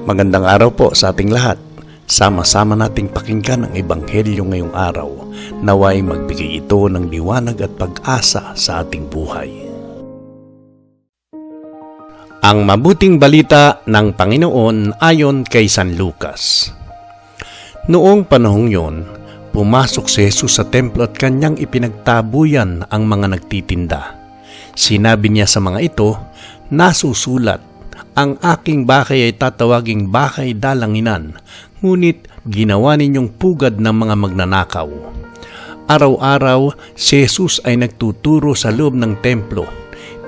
Magandang araw po sa ating lahat. Sama-sama nating pakinggan ang Ebanghelyo ngayong araw. Naway magbigay ito ng liwanag at pag-asa sa ating buhay. Ang mabuting balita ng Panginoon ayon kay San Lucas. Noong panahong yon, pumasok si Jesus sa templo at kanyang ipinagtabuyan ang mga nagtitinda. Sinabi niya sa mga ito, nasusulat, ang aking bakay ay tatawaging bakay dalanginan, ngunit ginawa ninyong pugad ng mga magnanakaw. Araw-araw, si Jesus ay nagtuturo sa loob ng templo.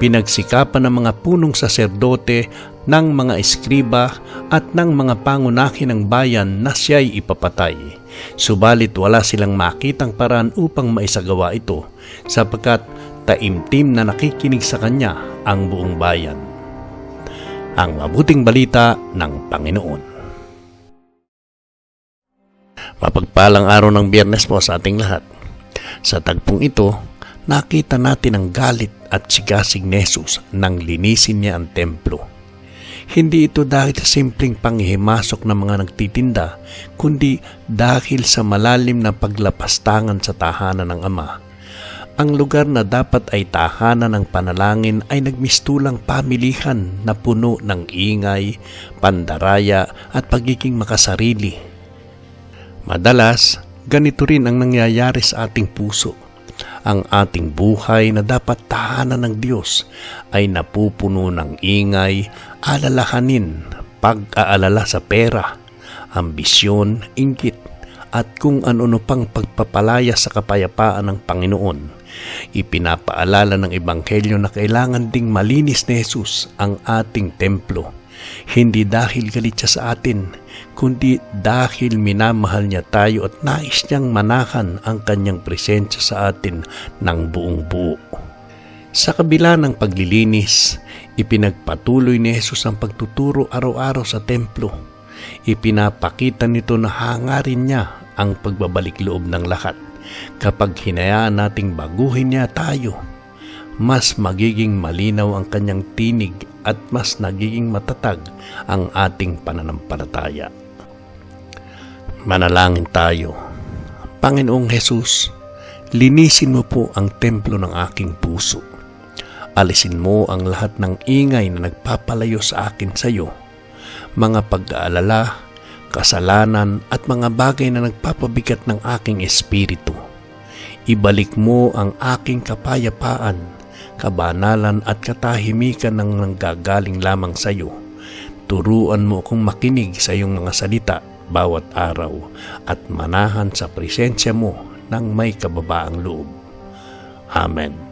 Pinagsikapan ng mga punong saserdote, ng mga eskriba at ng mga pangunaki ng bayan na siya'y ipapatay. Subalit wala silang makitang paraan upang maisagawa ito sapagkat taimtim na nakikinig sa kanya ang buong bayan. Ang mabuting balita ng Panginoon. Mapagpalang araw ng biyernes po sa ating lahat. Sa tagpong ito, nakita natin ang galit at sigasig ni Jesus nang linisin niya ang templo. Hindi ito dahil sa simpleng panghihimasok ng mga nagtitinda, kundi dahil sa malalim na paglapastangan sa tahanan ng Ama. Ang lugar na dapat ay tahanan ng panalangin ay nagmistulang pamilihan na puno ng ingay, pandaraya at pagiging makasarili. Madalas, ganito rin ang nangyayari sa ating puso. Ang ating buhay na dapat tahanan ng Diyos ay napupuno ng ingay, alalahanin, pag-aalala sa pera, ambisyon, inggit, at kung ano-ano pang pagpapalaya sa kapayapaan ng Panginoon. Ipinapaalala ng Ebanghelyo na kailangan ding malinis ni Jesus ang ating templo. Hindi dahil galit siya sa atin, kundi dahil minamahal niya tayo at nais niyang manahan ang kanyang presensya sa atin ng buong buo. Sa kabila ng paglilinis, ipinagpatuloy ni Jesus ang pagtuturo araw-araw sa templo. Ipinapakita nito na hangarin niya ang pagbabalik loob ng lahat. Kapag hinayaan nating baguhin niya tayo, mas magiging malinaw ang kanyang tinig at mas nagiging matatag ang ating pananampalataya. Manalangin tayo. Panginoong Hesus, linisin mo po ang templo ng aking puso. Alisin mo ang lahat ng ingay na nagpapalayo sa akin sa iyo, mga pag-aalala, kasalanan at mga bagay na nagpapabigat ng aking espiritu. Ibalik mo ang aking kapayapaan, kabanalan at katahimikan ng nanggagaling lamang sa iyo. Turuan mo akong makinig sa iyong mga salita bawat araw at manahan sa presensya mo ng may kababaang loob. Amen.